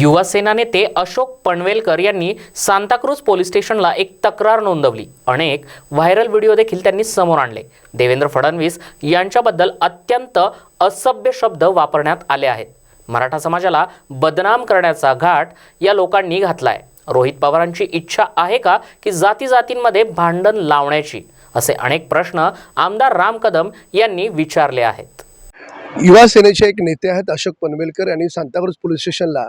युवासेना नेते अशोक पनवेलकर यांनी सांताक्रूज पोलीस स्टेशनला एक तक्रार नोंदवली. अनेक व्हायरल व्हिडिओ देखील त्यांनी समोर आणले. देवेंद्र फडणवीस यांच्याबद्दल अत्यंत असभ्य शब्द वापरण्यात आले आहेत. मराठा समाजाला बदनाम करण्याचा घाट या लोकांनी घातलाय. रोहित पवारांची इच्छा आहे का की जाती जातींमध्ये भांडण लावण्याची? असे अनेक प्रश्न आमदार राम कदम यांनी विचारले आहेत. युवा सेनेचे एक नेते आहेत अशोक पनवेलकर. यांनी सांताक्रूज पोलीस स्टेशनला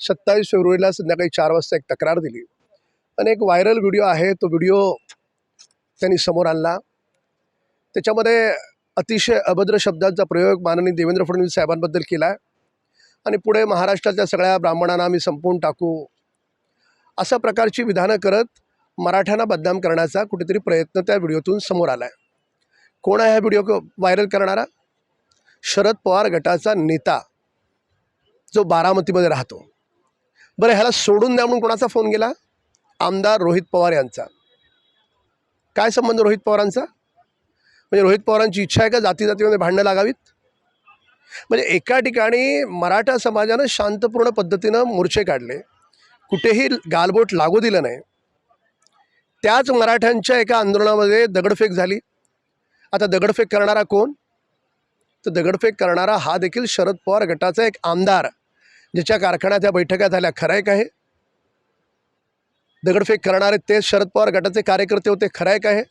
सत्तावीस फेब्रुवारीला संध्याकाळी चार वाजता एक तक्रार दिली. आणि एक व्हायरल व्हिडिओ आहे तो व्हिडिओ त्यांनी समोर आणला. त्याच्यामध्ये अतिशय अभद्र शब्दांचा प्रयोग माननीय देवेंद्र फडणवीस साहेबांबद्दल केला आहे. आणि पुढे महाराष्ट्रातल्या सगळ्या ब्राह्मणांना आम्ही संपवून टाकू. अशा प्रकारची विधानं करत मराठ्यांना बदनाम करण्याचा कुठेतरी प्रयत्न त्या व्हिडिओतून समोर आला आहे कोण आहे हा व्हिडिओ व्हायरल करणारा? शरद पवार गटाचा नेता जो बारामतीमध्ये राहतो. बरं ह्याला सोडून द्या म्हणून कोणाचा फोन गेला? आमदार रोहित पवार यांचा. काय संबंध रोहित पवारांचा? म्हणजे रोहित पवारांची इच्छा आहे का जाती जातीमध्ये भांडणं लागावीत? म्हणजे एका ठिकाणी मराठा समाजानं शांतपूर्ण पद्धतीनं मोर्चे काढले. कुठेही गालबोट लागू दिलं नाही. त्याच मराठ्यांच्या एका आंदोलनामध्ये दगडफेक झाली. आता दगडफेक करणारा कोण? तर दगडफेक करणारा हा देखील शरद पवार गटाचा एक आमदार. ज्याच्या कारखान्यात या बैठका झाल्या खरं आहे का हे? दगडफेक करणारे तेच शरद पवार गटाचे कार्यकर्ते होते खरं आहे का हे?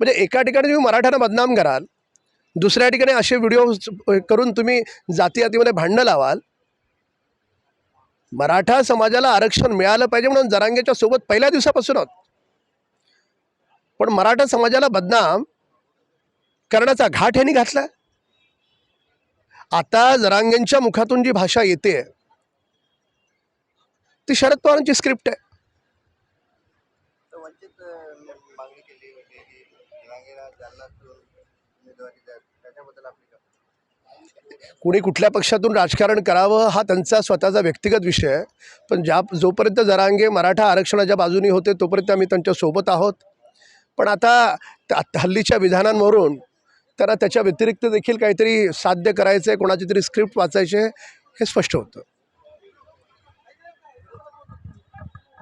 म्हणजे एका ठिकाणी तुम्ही मराठ्यांना बदनाम कराल दुसऱ्या ठिकाणी असे व्हिडिओ करून तुम्ही जाती जातीमध्ये भांडणं लावाल. मराठा समाजाला आरक्षण मिळालं पाहिजे म्हणून जरांगेच्या सोबत पहिल्या दिवसापासून आहोत. पण मराठा समाजाला बदनाम करण्याचा घाट ह्यांनी घातला. आता जरांगेंच्या मुखातून जी भाषा येते ती शरद पवारांची स्क्रिप्ट आहे. कुणी कुठल्या पक्षातून राजकारण करावं हा त्यांचा स्वतःचा व्यक्तिगत विषय आहे. पण ज्या जोपर्यंत जरांगे मराठा आरक्षणाच्या बाजूनी होते तोपर्यंत आम्ही त्यांच्यासोबत आहोत. पण आता त्या- हल्लीच्या विधानांवरून त्याला त्याच्या व्यतिरिक्त देखील काहीतरी साध्य करायचं आहे कोणाची तरी स्क्रिप्ट वाचायची आहे हे स्पष्ट होतं.